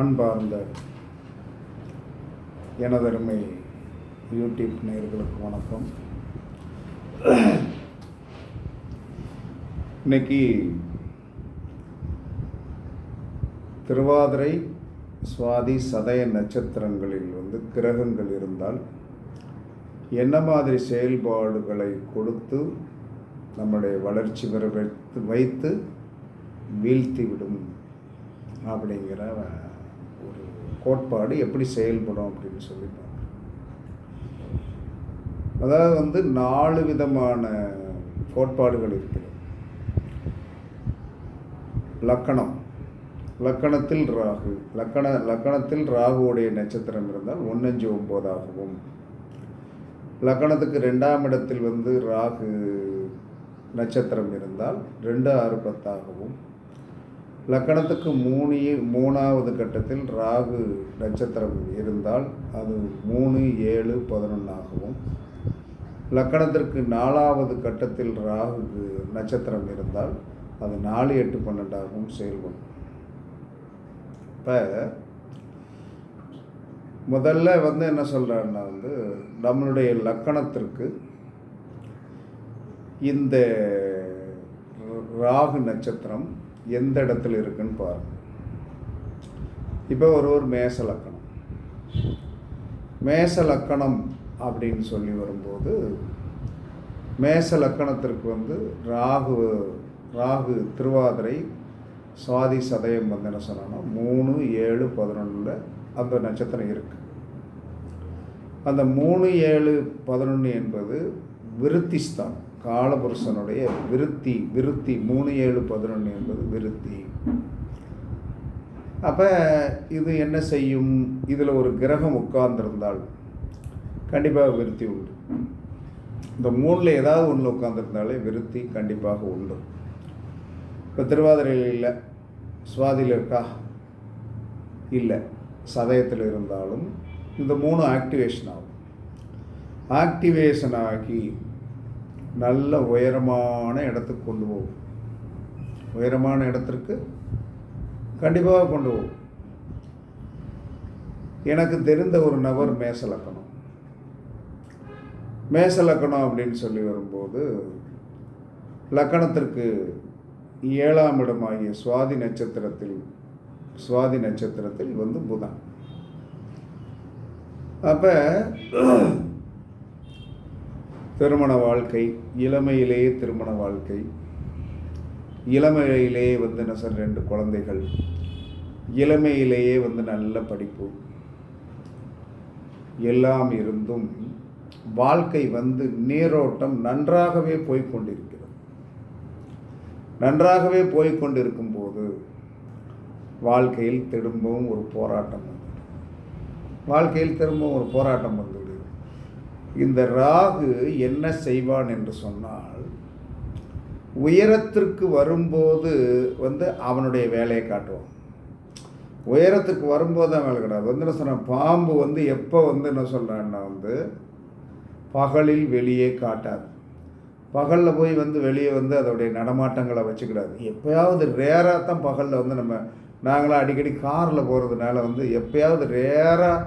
அன்பார்ந்த எனதருமை யூடியூப் நேயர்களுக்கு வணக்கம். இன்னைக்கு திருவாதிரை சுவாதி சதய நட்சத்திரங்களில் வந்து கிரகங்கள் இருந்தால் என்ன மாதிரி செயல்பாடுகளை கொடுத்து நம்முடைய வளர்ச்சி பெற வைத்து வைத்து வீழ்த்தி விடும் அப்படிங்கிற கோட்பாடு எப்படி செயல்படும் அப்படின்னு சொல்லி பார்க்குறோம் அதாவது வந்து நாலு விதமான கோட்பாடுகள் இருக்கிறது. லக்கணம். லக்கணத்தில் ராகு. லக்கண லக்கணத்தில் ராகுவுடைய நட்சத்திரம் இருந்தால் ஒன்னஞ்சு ஒம்போதாகவும். லக்கணத்துக்கு ரெண்டாம் இடத்தில் வந்து ராகு நட்சத்திரம் இருந்தால் ரெண்டு ஆறு பத்தாகவும். லக்கணத்துக்கு மூணு மூணாவது கட்டத்தில் ராகு நட்சத்திரம் இருந்தால் அது மூணு ஏழு பதினொன்றாகவும் லக்கணத்திற்கு நாலாவது கட்டத்தில் ராகு நட்சத்திரம் இருந்தால் அது நாலு எட்டு பன்னெண்டாகவும் செயல்படும். இப்போ முதல்ல வந்து என்ன சொல்கிறாருன்னா வந்து நம்மளுடைய லக்கணத்திற்கு இந்த ராகு நட்சத்திரம் எந்த இடத்துல இருக்குன்னு பாருங்க. இப்போ ஒரு ஒரு மேச லக்கணம். மேச லக்கணம் அப்படின்னு சொல்லி வரும்போது மேச லக்கணத்திற்கு வந்து ராகு ராகு திருவாதிரை சுவாதி சதயம் வந்து என்ன சொன்னோன்னா மூணு ஏழு பதினொன்றில் அந்த நட்சத்திரம் இருக்குது அந்த மூணு ஏழு பதினொன்று என்பது விருத்திஸ்தான் காலபுருஷனுடைய விருத்தி விருத்தி மூணு ஏழு பதினொன்று என்பது விருத்தி. அப்போ இது என்ன செய்யும்? இதில் ஒரு கிரகம் உட்கார்ந்திருந்தால் கண்டிப்பாக விருத்தி உண்டு. இந்த மூணில் ஏதாவது ஒன்று உட்கார்ந்துருந்தாலே விருத்தி கண்டிப்பாக உண்டு. இப்போ திருவாதிரையில் இல்லை சுவாதியில் இருக்கா? இல்லை சதயத்தில் இருந்தாலும் இந்த மூணு ஆக்டிவேஷன் ஆகும். ஆக்டிவேஷன் ஆகி நல்ல உயரமான இடத்துக்கு கொண்டு போகும். உயரமான இடத்திற்கு கண்டிப்பாக கொண்டு போகும். எனக்கு தெரிந்த ஒரு நபர் மேசலக்கணம். மேசலக்கணம் அப்படின்னு சொல்லி வரும்போது லக்கணத்திற்கு ஏழாம் இடமாகிய சுவாதி நட்சத்திரத்தில் சுவாதி நட்சத்திரத்தில் வந்து புதன். அப்போ திருமண வாழ்க்கை இளமையிலேயே திருமண வாழ்க்கை இளமையிலேயே வந்து என்ன சார் ரெண்டு குழந்தைகள் இளமையிலேயே வந்து நல்ல படிப்பு எல்லாம் இருந்தும் வாழ்க்கை வந்து நீரோட்டம் நன்றாகவே போய்கொண்டிருக்கிறது நன்றாகவே போய்கொண்டிருக்கும் போது வாழ்க்கையில் திரும்பவும் ஒரு போராட்டம் வந்து வாழ்க்கையில் திரும்பவும் ஒரு போராட்டம் வந்து இந்த ராகு என்ன செய்வான் என்று சொன்னால் உயரத்திற்கு வரும்போது வந்து அவனுடைய வேலையை காட்டுவான். உயரத்துக்கு வரும்போது தான் வேலை கிடையாது வந்து என்ன சொன்னேன் பாம்பு வந்து எப்போ வந்து என்ன சொல்கிறான்னா வந்து பகலில் வெளியே காட்டாது. பகலில் போய் வந்து வெளியே வந்து அதோடைய நடமாட்டங்களை வச்சுக்கிடாது. எப்போயாவது ரேராக தான் பகலில் வந்து நம்ம நாங்களாம் அடிக்கடி காரில் போகிறதுனால வந்து எப்போயாவது ரேராக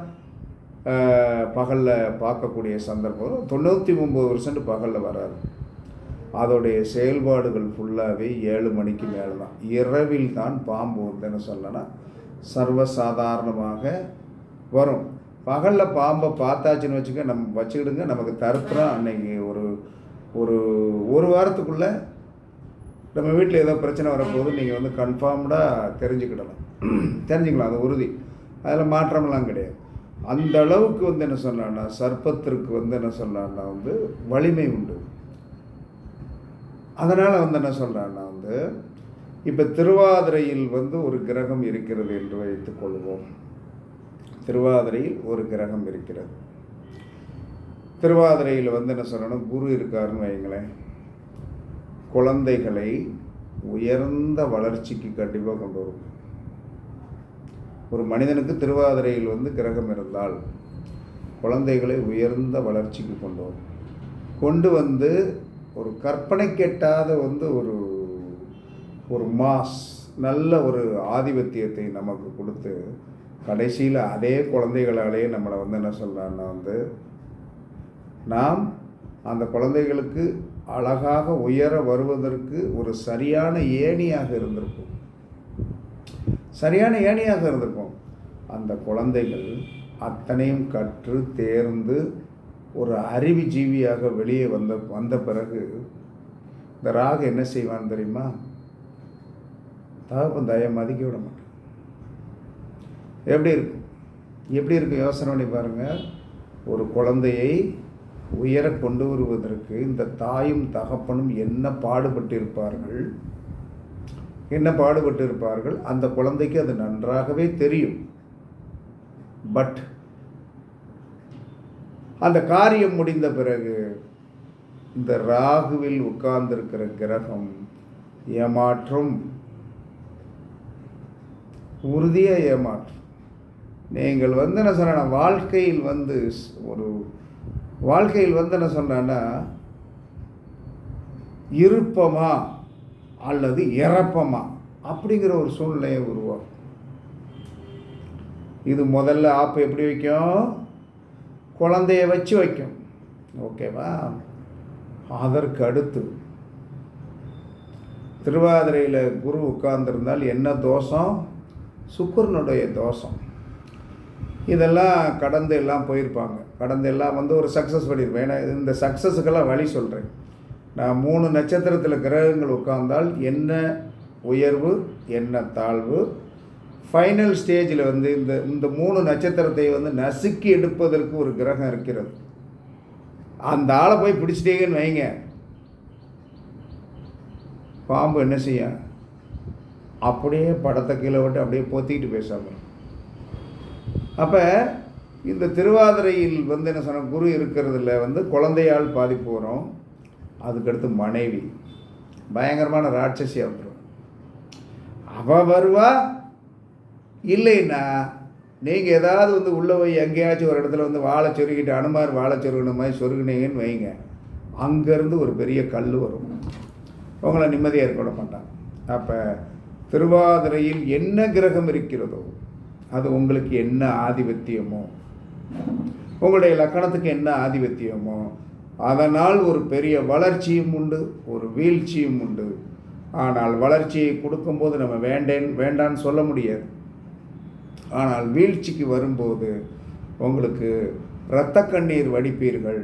பகலில் பார்க்கக்கூடிய சந்தர்ப்பம் தொண்ணூற்றி ஒம்பது பர்சன்ட் பகலில் வராது. அதோடைய செயல்பாடுகள் ஃபுல்லாகவே ஏழு மணிக்கு மேலே தான் இரவில் தான் பாம்பு வந்துன்னு என்ன சொல்லனா சர்வசாதாரணமாக வரும். பகலில் பாம்பை பார்த்தாச்சுன்னு வச்சுக்க நம்ம வச்சுக்கிடுங்க. நமக்கு தருப்புறம் அன்னைக்கு ஒரு ஒரு ஒரு வாரத்துக்குள்ளே நம்ம வீட்டில் ஏதோ பிரச்சனை வரப்போது நீங்கள் வந்து கன்ஃபார்ம்டாக தெரிஞ்சுக்கிடலாம். தெரிஞ்சுக்கலாம். அது உறுதி. அதில் மாற்றமெல்லாம் கிடையாது. அந்த அளவுக்கு வந்து என்ன சொன்னான்னா சர்ப்பத்திற்கு வந்து என்ன சொன்னான்னா வந்து வலிமை உண்டு. அதனால் வந்து என்ன சொல்கிறான்னா வந்து இப்போ திருவாதிரையில் வந்து ஒரு கிரகம் இருக்கிறது என்று வைத்துக்கொள்வோம் திருவாதிரையில் ஒரு கிரகம் இருக்கிறது. திருவாதிரையில் வந்து என்ன சொல்லணும் குரு இருக்காருன்னு வைங்களேன் குழந்தைகளை உயர்ந்த வளர்ச்சிக்கு கண்டிப்பாக கொண்டு வரும். ஒரு மனிதனுக்கு திருவாதிரையில் வந்து கிரகம் இருந்தால் குழந்தைகளை உயர்ந்த வளர்ச்சிக்கு கொண்டு வரும். கொண்டு வந்து ஒரு கற்பனை கெட்டாத வந்து ஒரு ஒரு மாஸ் நல்ல ஒரு ஆதிபத்தியத்தை நமக்கு கொடுத்து கடைசியில் அதே குழந்தைகளாலே நம்மளை வந்து என்ன சொல்கிறான்னா வந்து நாம் அந்த குழந்தைகளுக்கு அழகாக உயர வருவதற்கு ஒரு சரியான ஏணியாக இருந்திருக்கும் சரியான ஏணியாக இருந்திருக்கும். அந்த குழந்தைகள் அத்தனையும் கற்று தேர்ந்து ஒரு அறிவு ஜீவியாக வெளியே வந்த வந்த பிறகு இந்த ராகு என்ன செய்வான் தெரியுமா? தகப்பன் தய மதிக்க விட மாட்டான். எப்படி இருக்கும்? எப்படி இருக்கும் யோசனை பண்ணி பாருங்கள் ஒரு குழந்தையை உயர கொண்டு வருவதற்கு இந்த தாயும் தகப்பனும் என்ன பாடுபட்டிருப்பார்கள்? என்ன பாடுபட்டிருப்பார்கள்? அந்த குழந்தைக்கு அது நன்றாகவே தெரியும். பட் அந்த காரியம் முடிந்த பிறகு இந்த ராகுவில் உட்கார்ந்திருக்கிற கிரகம் ஏமாற்றும். உறுதியாக ஏமாற்றும். நீங்கள் வந்து என்ன சொன்ன வாழ்க்கையில் வந்து ஒரு வாழ்க்கையில் வந்து என்ன சொன்னா இருப்பமா? அல்லது இறப்பமா அப்படிங்கிற ஒரு சூழ்நிலையை உருவாகும் இது முதல்ல ஆப்பு எப்படி வைக்கும்? குழந்தைய வச்சு வைக்கும். ஓகேவா அதற்கு அடுத்து திருவாதிரையில் குரு உட்கார்ந்துருந்தால் என்ன தோஷம்? சுக்கரனுடைய தோஷம். இதெல்லாம் கடந்து எல்லாம் போயிருப்பாங்க. கடந்து எல்லாம் வந்து ஒரு சக்ஸஸ் பண்ணியிருப்பேன் ஏன்னா இந்த சக்ஸஸுக்கெல்லாம் வழி சொல்கிறேன் நான் மூணு நட்சத்திரத்தில் கிரகங்கள் உட்கார்ந்தால் என்ன உயர்வு என்ன தாழ்வு? ஃபைனல் ஸ்டேஜில் வந்து இந்த இந்த மூணு நட்சத்திரத்தை வந்து நசுக்கி எடுப்பதற்கு ஒரு கிரகம் இருக்கிறது. அந்த ஆளை போய் பிடிச்சிட்டீங்கன்னு வைங்க. பாம்பு என்ன செய்யும் அப்படியே படத்தை கீழே விட்டு அப்படியே பொத்திக்கிட்டு பேசாமல் அப்போ இந்த திருவாதிரையில் வந்து என்ன சொன்ன குரு இருக்கிறதுல வந்து குழந்தையால் பாதிப்பு வரும். அதுக்கடுத்து மனைவி. பயங்கரமான ராட்சசியாக வந்துடும் அவள் வருவா? இல்லைன்னா நீங்கள் ஏதாவது வந்து உள்ளே போய் எங்கேயாச்சும் ஒரு இடத்துல வந்து வாழை சொருகிட்டு அனுமார் வாழை சொருகின மாதிரி சொருகினீங்கன்னு வைங்க. அங்கேருந்து ஒரு பெரிய கல் வரும். உங்களை நிம்மதியாக ஏற்பட மாட்டாங்க அப்போ திருவாதிரையில் என்ன கிரகம் இருக்கிறதோ அது உங்களுக்கு என்ன ஆதிபத்தியமோ உங்களுடைய லக்கணத்துக்கு என்ன ஆதிபத்தியமோ அதனால் ஒரு பெரிய வளர்ச்சியும் உண்டு ஒரு வீழ்ச்சியும் உண்டு. ஆனால் வளர்ச்சியை கொடுக்கும்போது நம்ம வேண்டேன் வேண்டான்னு சொல்ல முடியாது. ஆனால் வீழ்ச்சிக்கு வரும்போது உங்களுக்கு இரத்த கண்ணீர் வடிப்பீர்கள்.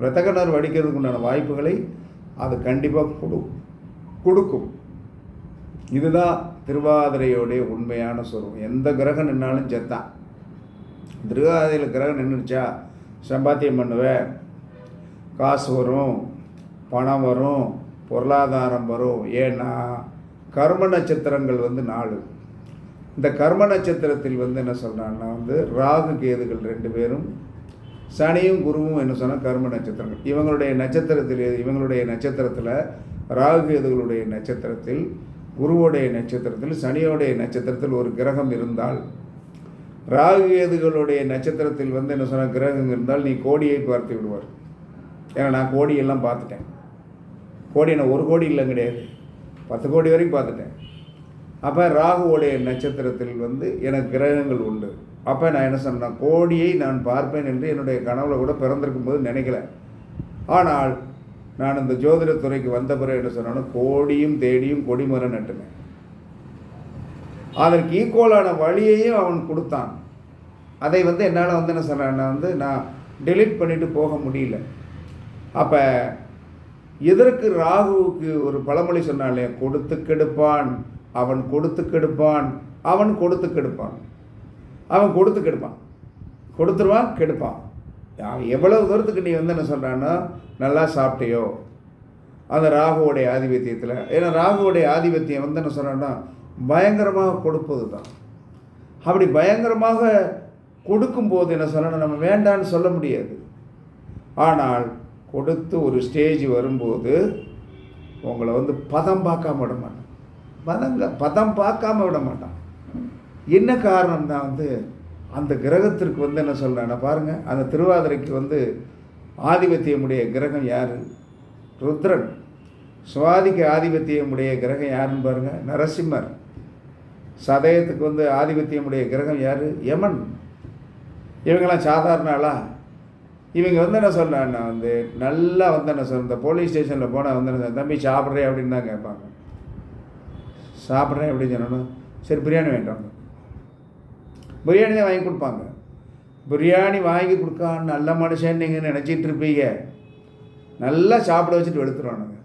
இரத்த கண்ணீர் வடிக்கிறதுக்கு உண்டான வாய்ப்புகளை அது கண்டிப்பாக கொடு கொடுக்கும். இதுதான் திருவாதிரையோடைய உண்மையான சொருவம் எந்த கிரகம் நின்னாலும் செத்தான். திருவாதிரையில் கிரகம் நின்றுச்சா சம்பாத்தியம் பண்ணுவேன். காசு வரும் பணம் வரும் பொருளாதாரம் வரும். ஏன்னா கர்ம நட்சத்திரங்கள் வந்து நாலு. இந்த கர்ம நட்சத்திரத்தில் வந்து என்ன சொல்கிறாங்கன்னா வந்து ராகு கேதுகள் ரெண்டு பேரும் சனியும் குருவும் என்ன சொன்னால் கர்ம நட்சத்திரங்கள். இவங்களுடைய நட்சத்திரத்தில் இவங்களுடைய நட்சத்திரத்தில் ராகு கேதுகளுடைய நட்சத்திரத்தில் குருவுடைய நட்சத்திரத்தில் சனியோடைய நட்சத்திரத்தில் ஒரு கிரகம் இருந்தால் ராகு கேதுகளுடைய நட்சத்திரத்தில் வந்து என்ன சொன்னால் கிரகம் இருந்தால் நீ கோடியை பார்த்து விடுவார். ஏன்னா நான் கோடியெல்லாம் பார்த்துட்டேன். கோடி என்ன ஒரு கோடி இல்லை கிடையாது. பத்து கோடி வரைக்கும் பார்த்துட்டேன். அப்போ ராகுவோடைய நட்சத்திரத்தில் வந்து எனக்கு கிரகங்கள் உண்டு. அப்போ நான் என்ன சொன்னேன் கோடியை நான் பார்ப்பேன் என்று என்னுடைய கனவுல கூட பிறந்திருக்கும் போது நினைக்கல. ஆனால் நான் இந்த ஜோதிடத்துறைக்கு வந்த பிறகு என்ன சொன்னேன்னா கோடியும் தேடியும் கொடிமரம் நட்டுனேன். அதற்கு ஈக்குவலான வழியையும் அவன் கொடுத்தான். அதை வந்து என்னால் வந்து என்ன சொன்னேன்னா வந்து நான் டெலிட் பண்ணிவிட்டு போக முடியல. அப்போ எதற்கு ராகுவுக்கு ஒரு பழமொழி சொன்னாலே கொடுத்து கெடுப்பான் அவன் கொடுத்து கெடுப்பான் அவன் கொடுத்து கெடுப்பான் அவன் கொடுத்து கெடுப்பான் கொடுத்துருவான் கெடுப்பான். அவன் எவ்வளவு தூரத்துக்கு நீ வந்து என்ன சொல்கிறான்னா நல்லா சாப்பிட்டியோ? அந்த ராகுவோடைய ஆதிபத்தியத்தில். ஏன்னா ராகுவோடைய ஆதிபத்தியம் வந்து என்ன சொல்கிறான்னா பயங்கரமாக கொடுப்பது தான் அப்படி பயங்கரமாக கொடுக்கும்போது என்ன சொல்லணும் நம்ம வேண்டான்னு சொல்ல முடியாது. ஆனால் கொடுத்து ஒரு ஸ்டேஜ் வரும்போது உங்களை வந்து பதம் பார்க்காம விட மாட்டான். பதங்க பதம் பார்க்காம விட மாட்டான். என்ன காரணம்னா வந்து அந்த கிரகத்திற்கு வந்து என்ன சொல்கிறேன் பாருங்கள் அந்த திருவாதிரைக்கு வந்து ஆதிபத்தியமுடைய கிரகம் யார்? ருத்ரன். சுவாதிக்கு ஆதிபத்தியமுடைய கிரகம் யாருன்னு பாருங்கள் நரசிம்மர். சதயத்துக்கு வந்து ஆதிபத்தியமுடைய கிரகம் யார்? யமன். இவங்கெல்லாம் சாதாரண ஆளா? இவங்க வந்து என்ன நான் வந்து நல்லா வந்து என்ன சொல்ற இந்த போலீஸ் ஸ்டேஷனில் போனால் வந்து என்ன தம்பி சாப்பிட்றேன் அப்படின்னு தான் கேட்பாங்க. சாப்பிட்றேன் அப்படின்னு சொன்னோன்னா சரி பிரியாணி வேண்டாங்க பிரியாணி தான் வாங்கி கொடுப்பாங்க. பிரியாணி வாங்கி கொடுக்கான்னு நல்ல மனுஷன் நீங்கள் நினச்சிட்டு இருப்பீங்க. நல்லா சாப்பிட வச்சுட்டு எடுத்துருவானுங்க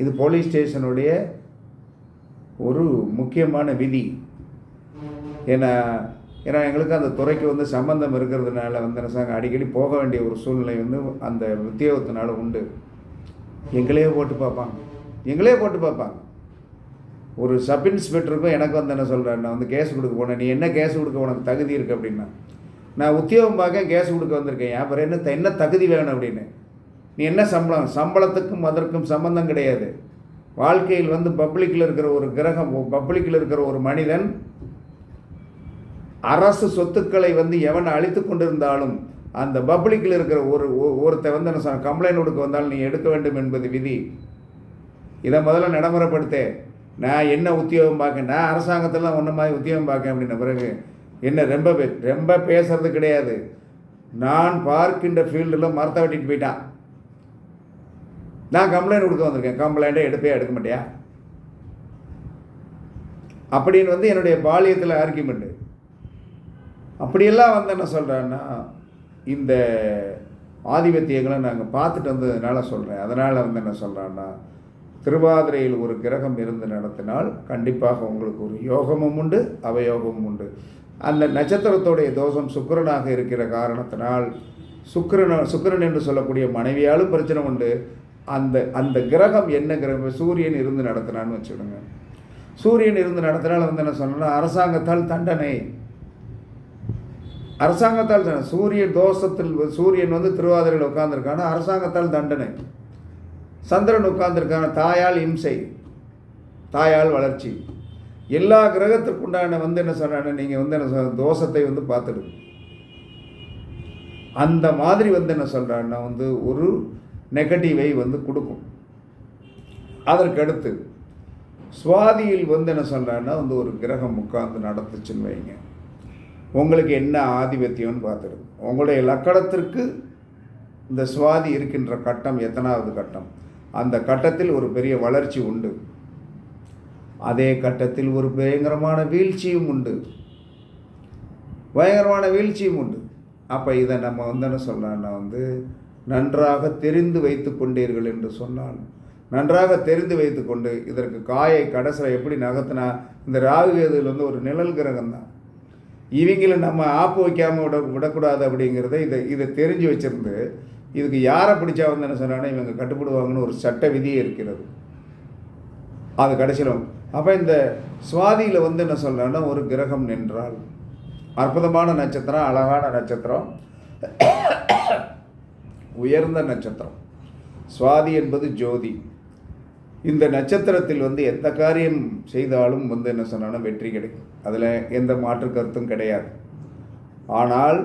இது போலீஸ் ஸ்டேஷனுடைய ஒரு முக்கியமான விதி. ஏன்னா ஏன்னா எங்களுக்கு அந்த துறைக்கு வந்து சம்பந்தம் இருக்கிறதுனால வந்து என்ன அடிக்கடி போக வேண்டிய ஒரு சூழ்நிலை வந்து அந்த உத்தியோகத்தினால உண்டு. எங்களே போட்டு பார்ப்பாங்க. எங்களே போட்டு பார்ப்பாங்க. ஒரு சப் இன்ஸ்பெக்டருக்கும் எனக்கு வந்து என்ன சொல்கிறேன் நான் வந்து கேஸ் கொடுக்க போனேன் நீ என்ன கேஸ் கொடுக்க உனக்கு தகுதி இருக்குது அப்படின்னா. நான் உத்தியோகம் பார்க்க கேஸ் கொடுக்க வந்திருக்கேன். அப்புறம் என்ன என்ன தகுதி வேணும் அப்படின்னு. நீ என்ன சம்பளம்? சம்பளத்துக்கும் அதற்கும் சம்பந்தம் கிடையாது. வாழ்க்கையில் வந்து பப்ளிக்கில் இருக்கிற ஒரு கிரகம் பப்ளிக்கில் இருக்கிற ஒரு மனிதன் அரசு சொத்துக்களை வந்து எவன் அழித்து கொண்டிருந்தாலும் அந்த பப்ளிக்கில் இருக்கிற ஒரு ஒருத்த ஒருத்தன் வந்து என்ன சொன்ன கம்ப்ளைண்ட் கொடுக்க வந்தாலும் நீ எடுக்க வேண்டும் என்பது விதி. இதை முதல்ல நடைமுறைப்படுத்தே. நான் என்ன உத்தியோகம் பார்க்க நான் அரசாங்கத்தில் தான் ஒன்று மாதிரி உத்தியோகம் பார்க்கேன் அப்படின்ன பிறகு என்ன ரொம்ப பே ரொம்ப பேசுறது கிடையாது. நான் பார்க்கின்ற ஃபீல்டில் மரத்தை வெட்டிட்டு போயிட்டான். நான் கம்ப்ளைண்ட் கொடுக்க வந்திருக்கேன். கம்ப்ளைண்ட்டை எடுப்பே எடுக்க மாட்டியா? அப்படின்னு வந்து என்னுடைய பாலியத்தில் ஆர்கியூமெண்ட்டு அப்படியெல்லாம் வந்து என்ன சொல்கிறேன்னா இந்த ஆதிபத்தியங்களை நாங்கள் பார்த்துட்டு வந்ததுனால சொல்கிறேன் அதனால் வந்து என்ன சொல்கிறேன்னா திருவாதிரையில் ஒரு கிரகம் இருந்து நடத்தினால் கண்டிப்பாக உங்களுக்கு ஒரு யோகமும் உண்டு அவயோகமும் உண்டு. அந்த நட்சத்திரத்துடைய தோஷம் சுக்கரனாக இருக்கிற காரணத்தினால் சுக்கிரன் சுக்கரன் என்று சொல்லக்கூடிய மனைவியாலும் பிரச்சனை உண்டு. அந்த அந்த கிரகம் என்ன கிரகம்? சூரியன் இருந்து நடத்தினான்னு வச்சுடுங்க சூரியன் இருந்து நடத்தினால் வந்து என்ன சொன்னா அரசாங்கத்தால் தண்டனை. அரசாங்கத்தால் தண்டனை. சூரிய தோஷத்தில் சூரியன் வந்து திருவாதிரையில் உட்கார்ந்துருக்கான அரசாங்கத்தால் தண்டனை. சந்திரன் உட்கார்ந்துருக்கான தாயால் இம்சை தாயால் வளர்ச்சி. எல்லா கிரகத்திற்குண்டான வந்து என்ன சொல்றாங்க நீங்கள் வந்து என்ன சொல்ற தோஷத்தை வந்து பார்த்துடுங்க. அந்த மாதிரி வந்து என்ன சொல்கிறான்னா வந்து ஒரு நெகட்டிவை வந்து கொடுக்கும். அதற்கடுத்து சுவாதியில் வந்து என்ன சொல்கிறான்னா வந்து ஒரு கிரகம் உட்கார்ந்து நடத்துச்சுன்னு வைங்க. உங்களுக்கு என்ன ஆதிபத்தியம்னு பார்த்துடுங்க உங்களுடைய லக்கணத்திற்கு இந்த சுவாதி இருக்கின்ற கட்டம் எத்தனாவது கட்டம்? அந்த கட்டத்தில் ஒரு பெரிய வளர்ச்சி உண்டு. அதே கட்டத்தில் ஒரு பயங்கரமான வீழ்ச்சியும் உண்டு. பயங்கரமான வீழ்ச்சியும் உண்டு. அப்போ இதை நம்ம வந்து என்ன சொல்லலாம்னா வந்து நன்றாக தெரிந்து வைத்து கொண்டீர்கள் என்று சொன்னால் நன்றாக தெரிந்து வைத்துக்கொண்டு இதற்கு காயை கடைசியில் எப்படி நகர்த்தினா இந்த ராகுகேதுவில் வந்து ஒரு நிழல் கிரகம் தான் இவங்களை நம்ம ஆப்பு வைக்காமல் விட விடக்கூடாது அப்படிங்கிறத இதை இதை தெரிஞ்சு வச்சிருந்து இதுக்கு யாரை பிடிச்சா வந்து என்ன சொன்னாங்கன்னா இவங்க கட்டுப்படுவாங்கன்னு ஒரு சட்ட விதியே இருக்கிறது. அது கடைசியில் அப்போ இந்த சுவாதியில் வந்து என்ன சொல்கிறேன்னா ஒரு கிரகம் நின்றால். அற்புதமான நட்சத்திரம் அழகான நட்சத்திரம். உயர்ந்த நட்சத்திரம். சுவாதி என்பது ஜோதி. இந்த நட்சத்திரத்தில் வந்து எந்த காரியம் செய்தாலும் வந்து என்ன சொன்னாலும் வெற்றி கிடைக்கும். அதில் எந்த மாற்று கருத்தும் கிடையாது. ஆனால்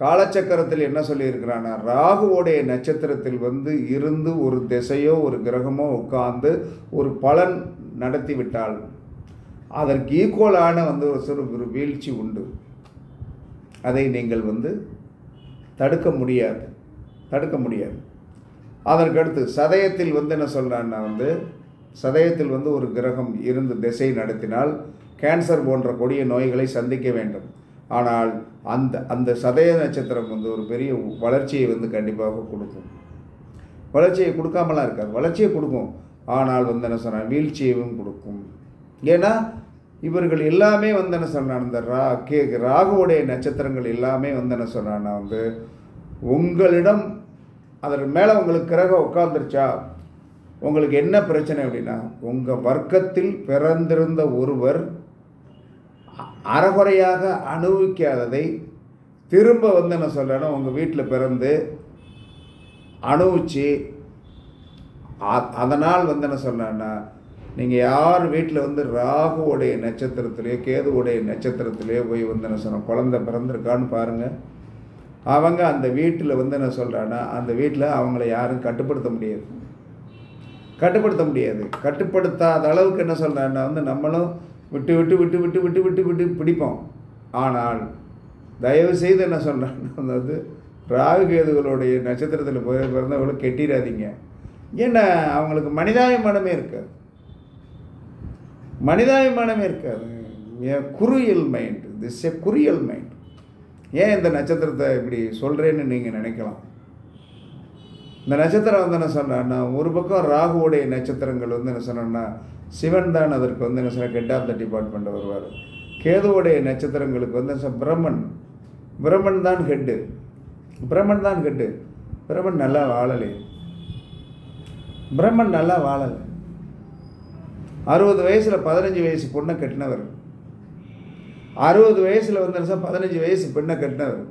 காலச்சக்கரத்தில் என்ன சொல்லியிருக்கிறான்னா ராகுவோடைய நட்சத்திரத்தில் வந்து இருந்து ஒரு திசையோ ஒரு கிரகமோ உட்கார்ந்து ஒரு பலன் நடத்தி விட்டால் அதற்கு ஈக்குவலான வந்து ஒரு சிறு ஒரு வீழ்ச்சி உண்டு. அதை நீங்கள் வந்து தடுக்க முடியாது. தடுக்க முடியாது. அதற்கடுத்து சதயத்தில் வந்து என்ன சொல்கிறான்னா வந்து சதயத்தில் வந்து ஒரு கிரகம் இருந்து திசை நடத்தினால் கேன்சர் போன்ற கொடிய நோய்களை சந்திக்க வேண்டும். ஆனால் அந்த அந்த சதய நட்சத்திரம் வந்து ஒரு பெரிய வளர்ச்சியை வந்து கண்டிப்பாக கொடுக்கும். வளர்ச்சியை கொடுக்காமலாம் இருக்காது. வளர்ச்சியை கொடுக்கும். ஆனால் வந்து என்ன சொன்னால் வீழ்ச்சியையும் கொடுக்கும். ஏன்னா இவர்கள் எல்லாமே வந்து என்ன சொன்னான் இந்த ரா கே ராகுவுடைய நட்சத்திரங்கள் எல்லாமே வந்து என்ன சொன்னான்னா வந்து உங்களிடம் அதற்கு மேலே உங்களுக்கு கிரகம் உட்காந்துருச்சா உங்களுக்கு என்ன பிரச்சனை அப்படின்னா உங்கள் வர்க்கத்தில் பிறந்திருந்த ஒருவர் அறகுறையாக அனுபவிக்காததை திரும்ப வந்து என்ன சொல்கிறேன்னா உங்கள் வீட்டில் பிறந்து அனுபவிச்சு அதனால் வந்து என்ன சொல்கிறேன்னா நீங்கள் யார் வீட்டில் வந்து ராகுவோடைய நட்சத்திரத்திலேயோ கேதுவோடைய நட்சத்திரத்திலேயோ போய் வந்து என்ன சொன்னால் குழந்தை பிறந்திருக்கான்னு பாருங்கள் அவங்க அந்த வீட்டில் வந்து என்ன சொல்கிறான்னா அந்த வீட்டில் அவங்கள யாரும் கட்டுப்படுத்த முடியாது. கட்டுப்படுத்த முடியாது. கட்டுப்படுத்தாத அளவுக்கு என்ன சொல்கிறேன்னா வந்து நம்மளும் விட்டு விட்டு விட்டு விட்டு விட்டு விட்டு விட்டு பிடிப்போம். ஆனால் தயவு செய்து என்ன சொல்கிறேன்னா வந்து ராகுகேதுகளுடைய நட்சத்திரத்தில் போய் பிறந்தவங்களும் கெட்டிடாதீங்க ஏன்னா அவங்களுக்கு மனிதாபிமானமே இருக்காது. மனிதாபிமானமே இருக்காது. குரியல் மைண்ட் திஸ் எ குரியல் மைண்ட் ஏன் இந்த நட்சத்திரத்தை இப்படி சொல்கிறேன்னு நீங்கள் நினைக்கலாம்? இந்த நட்சத்திரம் வந்து என்ன சொன்னேன்னா ஒரு பக்கம் ராகுவோடைய நட்சத்திரங்கள் வந்து என்ன சொன்னோன்னா சிவன் தான் அதற்கு வந்து என்ன சொன்னால் ஹெட் ஆஃப் த டிபார்ட்மெண்ட் வருவார். கேதுவோடைய நட்சத்திரங்களுக்கு வந்து பிரம்மன். பிரம்மன் தான் ஹெட்டு பிரம்மன் தான் ஹெட்டு பிரம்மன் நல்லா வாழலை. பிரம்மன் நல்லா வாழலை. அறுபது வயசில் பதினஞ்சு வயசு பொண்ணை கட்டினவர். அறுபது வயசில் வந்து என்ன பதினஞ்சு வயசு பெண்ணை கட்டினவர்.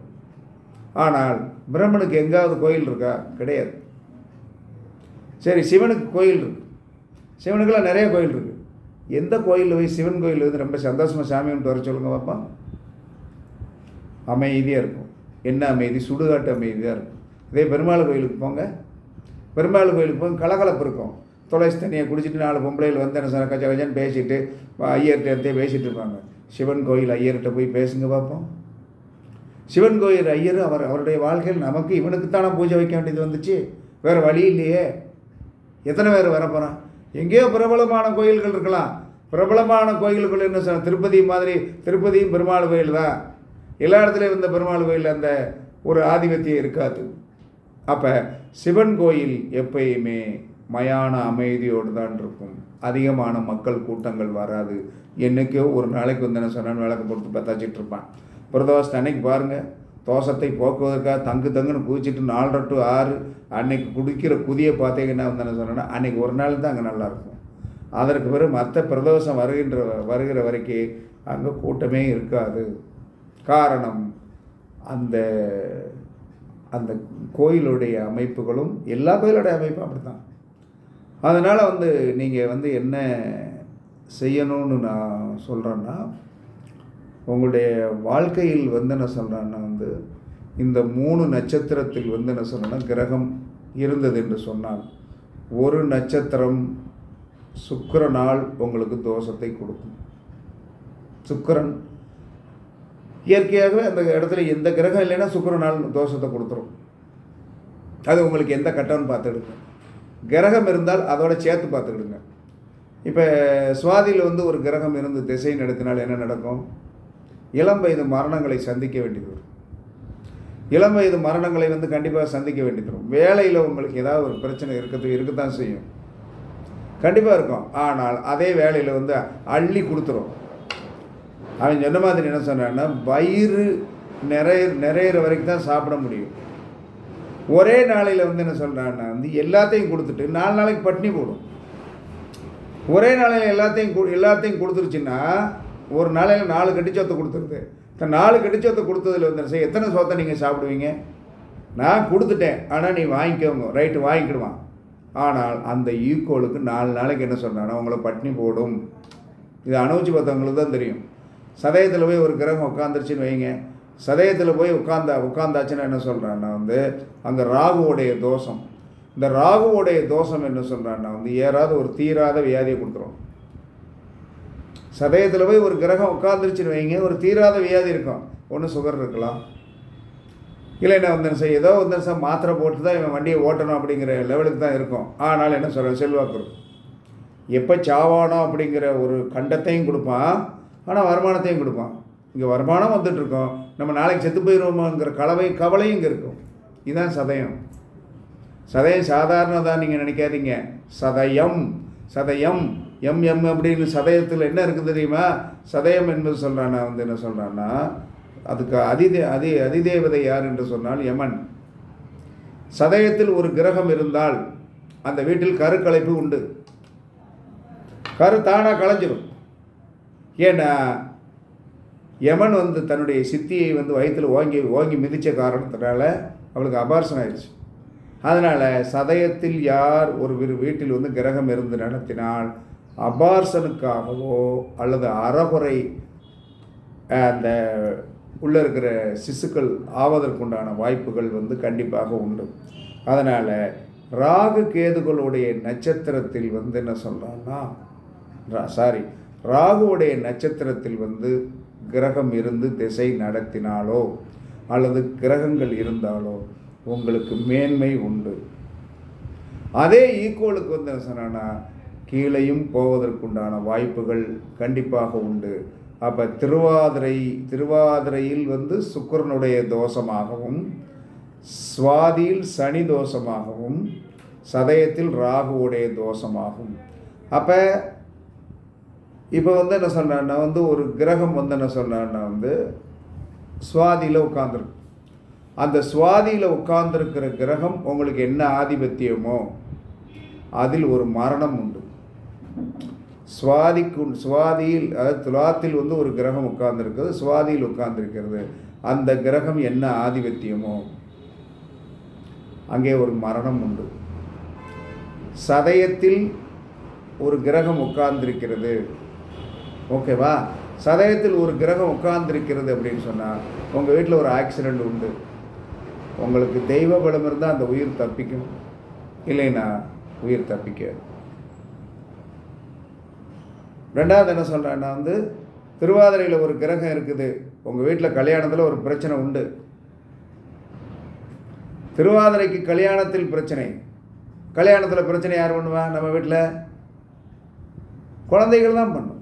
ஆனால் பிரம்மனுக்கு எங்காவது கோயில் இருக்கா? கிடையாது. சரி சிவனுக்கு கோயில் இருக்கு. சிவனுக்கெல்லாம் நிறைய கோயில் இருக்குது எந்த கோயிலில் போய் சிவன் கோயில் வந்து ரொம்ப சந்தோஷமாக சாமி கும்பிட்டு வர சொல்லுங்க பாப்பா. அமைதியாக இருக்கும். என்ன அமைதி? சுடுகாட்டு அமைதியாக இருக்கும். இதே பெருமாள் கோயிலுக்கு போங்க. பெருமாள் கோயிலுக்கு போங்க. கலகலப்பு இருக்கும். துளசி தண்ணியை குடிச்சிட்டு நாலு பொம்பளைகள் வந்து என்ன சார் கச்ச கச்சன்னு பேசிட்டு ஐயர்கிட்ட பேசிகிட்டு இருப்பாங்க. சிவன் கோயில் ஐயர்கிட்ட போய் பேசுங்க பார்ப்போம் சிவன் கோயில் ஐயர் அவர் அவருடைய வாழ்க்கையில் நமக்கு இவனுக்குத்தானே பூஜை வைக்க வேண்டியது வந்துச்சு? வேறு வழி இல்லையே. எத்தனை பேர் வரப்போகிறான் எங்கேயோ பிரபலமான கோயில்கள் இருக்கலாம். பிரபலமான கோயில்கள் என்ன சொன்ன திருப்பதி மாதிரி திருப்பதியும் பெருமாள் கோயில் தான். எல்லா இடத்துலையும் இருந்த பெருமாள் கோயில் அந்த ஒரு ஆதிபத்தியம் இருக்காது. அப்போ சிவன் கோயில் எப்பயுமே மயான அமைதியோடு தான் இருக்கும் அதிகமான மக்கள் கூட்டங்கள் வராது. என்னைக்கோ ஒரு நாளைக்கு வந்து என்ன சொன்னான்னு விளக்கு பொறுத்து பத்தாச்சிட்டு இருப்பான் பிரதோஷத்தை அன்னைக்கு பாருங்கள் தோஷத்தை போக்குவதற்காக தங்கு தங்குன்னு குதிச்சிட்டு நாலரை டு ஆறு அன்னைக்கு குடிக்கிற குதியை பார்த்தீங்கன்னா வந்து என்ன சொன்னேன்னா அன்னைக்கு ஒரு நாள் தான் அங்கே நல்லாயிருக்கும். அதற்கு பிறகு மற்ற பிரதோஷம் வருகின்ற வருகிற வரைக்கும் அங்கே கூட்டமே இருக்காது. காரணம் அந்த அந்த கோயிலுடைய அமைப்புகளும் எல்லா கோயிலுடைய அமைப்பும் அப்படி தான் அதனால் வந்து நீங்கள் வந்து என்ன செய்யணும்னு நான் சொல்கிறேன்னா உங்களுடைய வாழ்க்கையில் வந்து என்ன சொல்கிறேன்னா வந்து இந்த மூணு நட்சத்திரத்தில் வந்து என்ன சொல்கிறேன்னா கிரகம் இருந்தது என்று சொன்னால் ஒரு நட்சத்திரம் சுக்கிரனால் உங்களுக்கு தோஷத்தை கொடுக்கும். சுக்கிரன். இயற்கையாகவே அந்த இடத்துல எந்த கிரகம் இல்லைன்னா சுக்கிரனால் தோஷத்தை கொடுத்துரும். அது உங்களுக்கு எந்த கட்டம்னு பார்த்து எடுக்கும் கிரகம் இருந்தால் அதோட சேர்த்து பார்த்துக்கிடுங்க. இப்போ சுவாதியில் வந்து ஒரு கிரகம் இருந்து திசை நடத்தினால் என்ன நடக்கும்? இளம் வயது மரணங்களை சந்திக்க வேண்டியது வரும். இளம் வயது மரணங்களை வந்து கண்டிப்பாக சந்திக்க வேண்டியது வரும். வேலையில் உங்களுக்கு ஏதாவது ஒரு பிரச்சனை இருக்கிறது இருக்கத்தான் செய்யும். கண்டிப்பாக இருக்கும். ஆனால் அதே வேலையில் வந்து அள்ளி கொடுத்துரும். அவன் சொன்ன மாதிரி என்ன சொன்னான்னா வயிறு நிறைய நிறையிற வரைக்கும் தான் சாப்பிட முடியும். ஒரே நாளையில் வந்து என்ன சொல்கிறான்னா வந்து எல்லாத்தையும் கொடுத்துட்டு நாலு நாளைக்கு பட்னி போடும். ஒரே நாளையில் எல்லாத்தையும் எல்லாத்தையும் கொடுத்துருச்சுன்னா ஒரு நாளையில் நாலு கட்டிச்சோத்தை கொடுத்துருது. இந்த நாலு கட்டிச்சோத்தை கொடுத்ததுல வந்து எத்தனை சோத்தை நீங்கள் சாப்பிடுவீங்க? நான் கொடுத்துட்டேன். ஆனால் நீ வாங்கிக்கோங்க. ரைட்டு வாங்கிக்கிடுவான். ஆனால் அந்த ஈக்குவலுக்கு நாலு நாளைக்கு என்ன சொன்னான்னா உங்களை பட்னி போடும். இது அனுபவிச்சு பார்த்தவங்களுக்கு தான் தெரியும். சதயத்தில் போய் ஒரு கிரகம் உட்காந்துருச்சுன்னு வைங்க. சதயத்தில் போய் உட்காந்தா உட்காந்தாச்சுன்னா என்ன சொல்கிறான்னா வந்து அங்கே ராகுவோடைய தோஷம். இந்த ராகுவோடைய தோஷம் என்ன சொல்கிறான்னா வந்து ஏறாத ஒரு தீராத வியாதியை கொடுத்துரும். சதயத்தில் போய் ஒரு கிரகம் உட்காந்துருச்சுன்னு வைங்க ஒரு தீராத வியாதி இருக்கும். ஒன்று சுகர் இருக்கலாம். இல்லைன்னா வந்து சார் ஏதோ வந்து சார் மாத்திரை போட்டு தான் இவன் வண்டியை ஓட்டணும் அப்படிங்கிற லெவலுக்கு தான் இருக்கும். ஆனால் என்ன சொல்கிற செல்வாக்கு இருக்கும் எப்போ சாவானோ அப்படிங்கிற ஒரு கண்டத்தையும் கொடுப்பான் ஆனால் வருமானத்தையும் கொடுப்பான். இங்கே வருமானம் வந்துட்டுருக்கோம். நம்ம நாளைக்கு செத்து போயிடுவோமோங்கிற கலவை கவலையும் இங்கே இருக்கும். இதுதான் சதயம். சதயம் சாதாரணதாக நீங்கள் நினைக்காதீங்க. சதயம் சதயம் எம் எம் அப்படின்னு சதயத்தில் என்ன இருக்குது தெரியுமா? சதயம் என்பது சொல்கிறானா வந்து என்ன சொல்கிறான்னா அதுக்கு அதிதே அதி அதிதேவதை யார் என்று சொன்னால் யமன். சதயத்தில் ஒரு கிரகம் இருந்தால் அந்த வீட்டில் கருக்கலைப்பு உண்டு. கரு தானாக களைஞ்சிடும் ஏன்னா யமன் வந்து தன்னுடைய சித்தியை வந்து வயிற்றில் ஓங்கி ஓங்கி மிதித்த காரணத்தினால அவளுக்கு அபார்ஷன் ஆயிடுச்சு. அதனால் சதயத்தில் யார் ஒரு வீட்டில் வந்து கிரகம் இருந்து நடத்தினால் அபார்சனுக்காகவோ அல்லது அறகுறை அந்த உள்ளே இருக்கிற சிசுக்கள் ஆவதற்குண்டான வாய்ப்புகள் வந்து கண்டிப்பாக உண்டு. அதனால் ராகு கேதுகளுடைய நட்சத்திரத்தில் வந்து என்ன சொல்கிறான்னா சாரி ராகுவுடைய நட்சத்திரத்தில் வந்து கிரகம் இருந்து திசை நடத்தினாலோ அல்லது கிரகங்கள் இருந்தாலோ உங்களுக்கு மேன்மை உண்டு. அதே ஈக்குவலுக்கு வந்து என்ன சொன்னா கீழையும் போவதற்குண்டான வாய்ப்புகள் கண்டிப்பாக உண்டு. அப்போ திருவாதிரை திருவாதிரையில் வந்து சுக்கரனுடைய தோஷமாகவும் சுவாதியில் சனி தோஷமாகவும் சதயத்தில் ராகுவுடைய தோஷமாகும் அப்போ இப்போ வந்து என்ன சொன்னான்னா வந்து ஒரு கிரகம் வந்து என்ன சொன்னான்னா வந்து சுவாதியில் உட்காந்துருக்கு அந்த சுவாதியில் உட்கார்ந்துருக்கிற கிரகம் உங்களுக்கு என்ன ஆதிபத்தியமோ அதில் ஒரு மரணம் உண்டு. சுவாதிக்கு சுவாதியில் அதாவது துலாத்தில் வந்து ஒரு கிரகம் உட்கார்ந்துருக்கிறது சுவாதியில் உட்கார்ந்துருக்கிறது. அந்த கிரகம் என்ன ஆதிபத்தியமோ அங்கே ஒரு மரணம் உண்டு. சதயத்தில் ஒரு கிரகம் உட்கார்ந்திருக்கிறது. ஓகேவா சதயத்தில் ஒரு கிரகம் உட்கார்ந்திருக்கிறது அப்படின்னு சொன்னால் உங்கள் வீட்டில் ஒரு ஆக்சிடெண்ட் உண்டு. உங்களுக்கு தெய்வ பலம் இருந்தால் அந்த உயிர் தப்பிக்கும். இல்லைன்னா உயிர் தப்பிக்காது. ரெண்டாவது என்ன சொல்கிறேன்னா வந்து திருவாதிரையில் ஒரு கிரகம் இருக்குது. உங்கள் வீட்டில் கல்யாணத்தில் ஒரு பிரச்சனை உண்டு. திருவாதிரைக்கு கல்யாணத்தில் பிரச்சனை. கல்யாணத்தில் பிரச்சனை யார் பண்ணுவா நம்ம வீட்டில் குழந்தைகள் தான் பண்ணும்.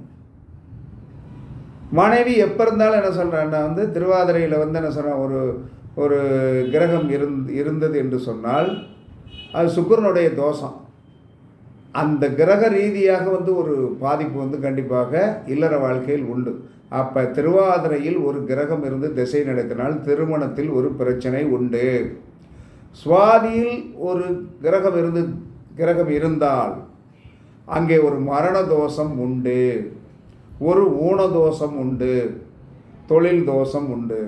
மனைவி எப்போ இருந்தாலும் என்ன சொல்கிறேன்னா வந்து திருவாதிரையில் வந்து என்ன சொல்கிறேன் ஒரு ஒரு கிரகம் இருந் இருந்தது என்று சொன்னால் அது சுக்கரனுடைய தோஷம். அந்த கிரக ரீதியாக வந்து ஒரு பாதிப்பு வந்து கண்டிப்பாக இல்லற வாழ்க்கையில் உண்டு. அப்போ திருவாதிரையில் ஒரு கிரகம் இருந்து திசை நடத்தினால் திருமணத்தில் ஒரு பிரச்சனை உண்டு. சுவாதியில் ஒரு கிரகம் இருந்து கிரகம் இருந்தால் அங்கே ஒரு மரண தோஷம் உண்டு. ஒரு ஊனதோஷம் உண்டு தொழில் தோஷம் உண்டு.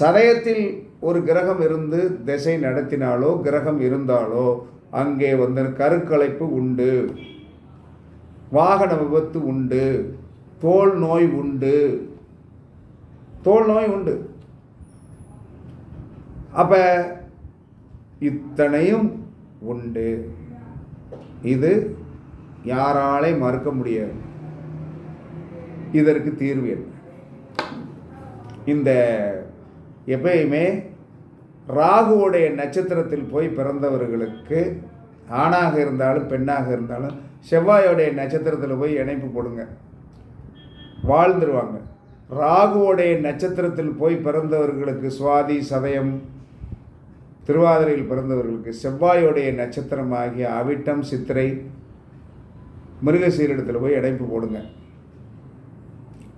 சதயத்தில் ஒரு கிரகம் இருந்து திசை நடத்தினாலோ கிரகம் இருந்தாலோ அங்கே வந்து கருக்கலைப்பு உண்டு. வாகன விபத்து உண்டு. தோல் நோய் உண்டு. தோல் நோய் உண்டு. அப்போ இத்தனையும் உண்டு. இது யாராலே மறுக்க முடியாது. இதற்கு தீர்வு என்ன? இந்த எப்பயுமே ராகுவோடைய நட்சத்திரத்தில் போய் பிறந்தவர்களுக்கு ஆணாக இருந்தாலும் பெண்ணாக இருந்தாலும் செவ்வாயோடைய நட்சத்திரத்தில் போய் இணைப்பு போடுங்க. வாழ்ந்துருவாங்க. ராகுவோடைய நட்சத்திரத்தில் போய் பிறந்தவர்களுக்கு சுவாதி சதயம் திருவாதிரையில் பிறந்தவர்களுக்கு செவ்வாயோடைய நட்சத்திரம் ஆகிய அவிட்டம் சித்திரை மிருகசீரிடத்தில் போய் இணைப்பு போடுங்க.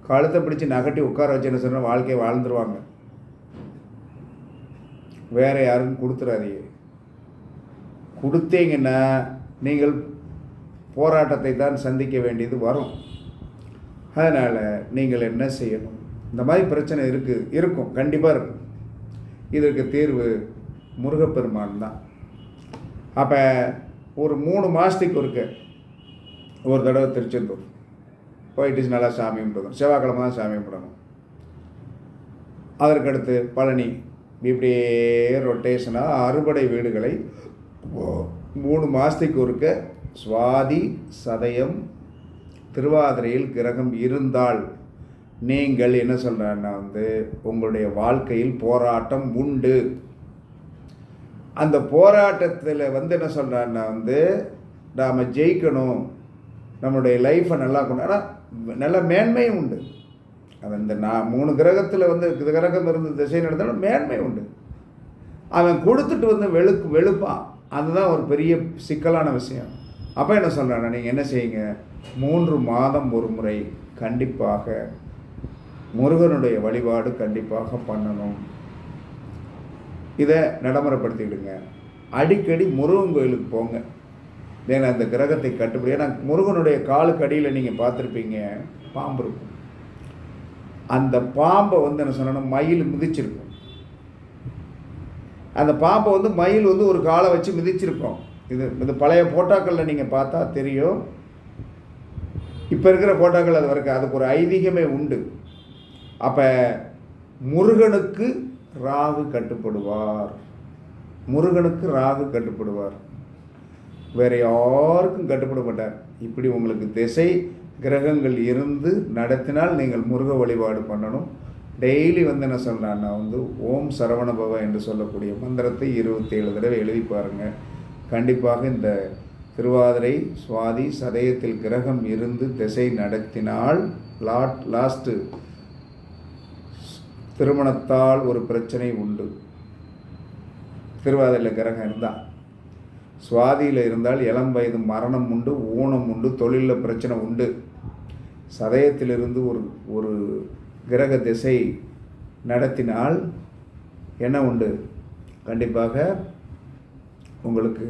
கழுத்தை பிடிச்சி நகட்டி உட்கார வச்சுன்னு சொன்னால் வாழ்க்கையை வாழ்ந்துருவாங்க. வேறு யாருக்கும் கொடுத்துறாதீங்க. கொடுத்தீங்கன்னா நீங்கள் போராட்டத்தை தான் சந்திக்க வேண்டியது வரும். அதனால் நீங்கள் என்ன செய்யணும்? இந்த மாதிரி பிரச்சனை இருக்குது இருக்கும் கண்டிப்பாக இருக்கும். இதற்கு தீர்வு முருகப்பெருமான் தான். அப்போ ஒரு மூணு மாதத்துக்கு ஒருக்க ஒரு தடவை திருச்செந்தூர். போயிட்டு நல்லா சாமி கும்பிடணும் செவ்வாய்க்கிழமை தான் சாமி கும்பிடணும். அதற்கடுத்து பழனி இப்படியே ரொட்டேஷனாக அறுபடை வீடுகளை மூணு மாதத்துக்கு ஒருக்க சுவாதி சதயம் திருவாதிரையில் கிரகம் இருந்தால் நீங்கள் என்ன சொல்கிறேன்னா வந்து உங்களுடைய வாழ்க்கையில் போராட்டம் உண்டு. அந்த போராட்டத்தில் வந்து என்ன சொல்கிறான்னா வந்து நாம் ஜெயிக்கணும். நம்மளுடைய லைஃப்பை நல்லா கொண்டு ஆனால் நல்ல மேன்மையும் உண்டு. அவன் இந்த நான் மூணு கிரகத்தில் வந்து கிரகம் இருந்து திசை நடந்தாலும் மேன்மை உண்டு. அவன் கொடுத்துட்டு வந்து வெளுக்கு வெளுப்பான். அதுதான் ஒரு பெரிய சிக்கலான விஷயம். அப்போ என்ன சொல்கிறான் நீங்கள் என்ன செய்யுங்க? மூன்று மாதம் ஒரு முறை கண்டிப்பாக முருகனுடைய வழிபாடு கண்டிப்பாக பண்ணணும். இதை நடைமுறைப்படுத்திக்கிடுங்க. அடிக்கடி முருகன் கோயிலுக்கு போங்க. ஏன்னா அந்த கிரகத்தை கட்டுப்படி. ஏன்னா முருகனுடைய காலுக்கு அடியில் நீங்கள் பார்த்துருப்பீங்க பாம்பு இருக்கும். அந்த பாம்பை வந்து என்ன சொன்னோன்னா மயில் மிதிச்சிருக்கும். அந்த பாம்பை வந்து மயில் வந்து ஒரு காலை வச்சு மிதிச்சிருக்கோம். இது இந்த பழைய ஃபோட்டோக்களில் நீங்கள் பார்த்தா தெரியும். இப்போ இருக்கிற ஃபோட்டோக்கள் அது வரைக்கும் அதுக்கு ஒரு ஐதீகமே உண்டு. அப்போ முருகனுக்கு ராகு கட்டுப்படுவார். முருகனுக்கு ராகு கட்டுப்படுவார். வேறு யாருக்கும் கட்டுப்பட மாட்டார். இப்படி உங்களுக்கு திசை கிரகங்கள் இருந்து நடத்தினால் நீங்கள் முருக வழிபாடு பண்ணணும். டெய்லி வந்து என்ன சொல்கிறான்னா வந்து ஓம் சரவண பவ என்று சொல்லக்கூடிய மந்திரத்தை இருபத்தேழு தடவை எழுதி பாருங்கள் கண்டிப்பாக இந்த திருவாதிரை சுவாதி சதயத்தில் கிரகம் இருந்து திசை நடத்தினால் லாட் லாஸ்ட்டு திருமணத்தால் ஒரு பிரச்சனை உண்டு. திருவாதிரையில் கிரகம் இருந்தால் சுவாதியில் இருந்தால் இளம் வயது மரணம் உண்டு ஊனம் உண்டு தொழிலில் பிரச்சனை உண்டு. சதயத்திலிருந்து ஒரு ஒரு கிரக திசை நடத்தினால் என்ன உண்டு? கண்டிப்பாக உங்களுக்கு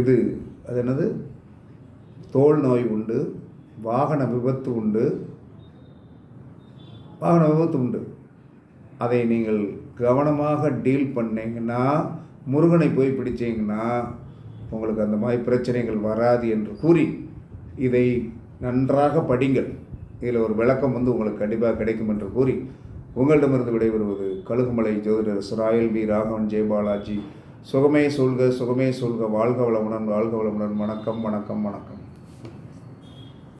இது அது என்னது? தோல் நோய் உண்டு வாகன விபத்து உண்டு வாகன விபத்து உண்டு. அதை நீங்கள் கவனமாக டீல் பண்ணிங்கன்னா முருகனை போய் பிடிச்சீங்கன்னா உங்களுக்கு அந்த மாதிரி பிரச்சனைகள் வராது என்று கூறி இதை நன்றாக படிங்கள். இதில் ஒரு விளக்கம் வந்து உங்களுக்கு கண்டிப்பாக கிடைக்கும் என்று கூறி உங்களிடமிருந்து விடைபெறுவது கழுகுமலை ஜோதிடர் சுராயல் வி. ராகவன் ஜெயபாலாஜி சுகமே சொல்க சுகமே சொல்க வாழ்க வளமுடன் வாழ்க வளமுடன். வணக்கம் வணக்கம் வணக்கம்.